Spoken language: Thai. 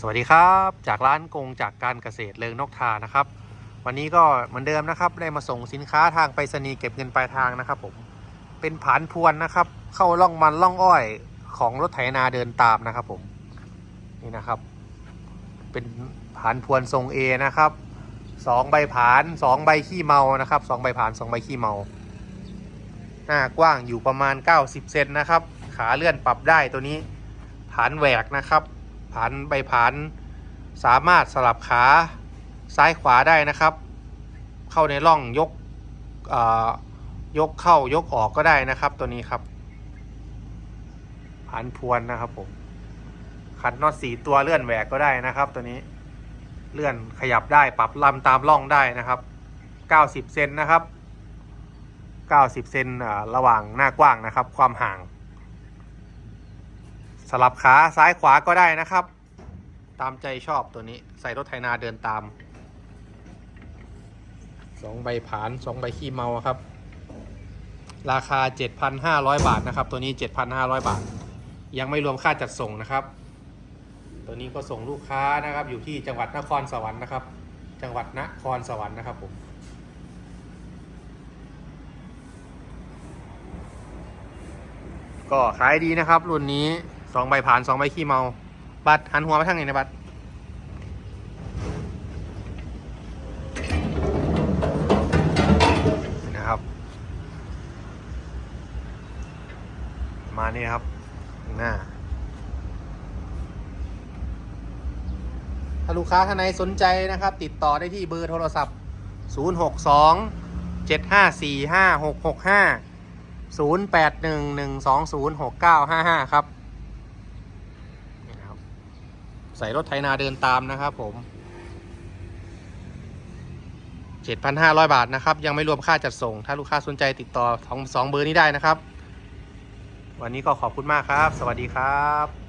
สวัสดีครับ จากร้านกงจากการเกษตรเลิงนกทานะครับ วันนี้ก็เหมือนเดิมนะครับ ได้มาส่งสินค้าทางไปรษณีย์เก็บเงินปลายทางนะครับผมเป็นผานพวนนะครับ เข้าล่องมันล่องอ้อยของรถไถนาเดินตามนะครับผมนี่นะครับ เป็นผานพวนทรง A นะครับสองใบผานสองใบขี้เมานะครับสองใบผานสองใบขี้เมา หน้ากว้างอยู่ประมาณ 90เซนนะครับ ขาเลื่อนปรับได้ตัวนี้ผานแหวกนะครับานใบผาน สามารถสลับขาซ้ายขวาได้นะครับ เข้าในร่องยกเอ่ยกเข้ายกออกก็ได้นะครับ ตัวนี้ครับผานพวนนะครับผมขันน็อตสีตัวเลื่อนแหวกก็ได้นะครับ ตัวนี้เลื่อนขยับได้ปรับลำตามร่องได้นะครับ 90 เซนนะครับ 90 เซนระหว่างหน้ากว้างนะครับ ความห่าง สลับขาซ้ายขวาก็ได้นะครับ ตามใจชอบตัวนี้ใส่รถไถนาเดินตามสองใบผานสองใบขี้เมาครับ ราคา 7,500 บาทนะครับ ตัวนี้ 7,500 บาท ยังไม่รวมค่าจัดส่งนะครับ ตัวนี้ก็ส่งลูกค้านะครับ อยู่ที่จังหวัดนครสวรรค์นะครับ จังหวัดนครสวรรค์นะครับผมก็ขายดีนะครับ รุ่นนี้ สองใบผ่านสองใบขี้เมา บัตรหันหัวไปทางไหนนะบัตรนะครับ มานี่ครับ หน้า ถ้าลูกค้าท่านไหนสนใจนะครับ ติดต่อได้ที่เบอร์โทรศัพท์ 062 754 5665ศูนย์แปดหนึ่งหนึ่งสองศูนย์หกเก้าห้าห้าครับนี่นะครับ ใส่รถไถนาเดินตามนะครับผมเจ็ดพันห้าร้อยบาทนะครับ ยังไม่รวมค่าจัดส่ง ถ้าลูกค้าสนใจติดต่อสองสองเบอร์นี้ได้นะครับ วันนี้ก็ขอบคุณมากครับ สวัสดีครับ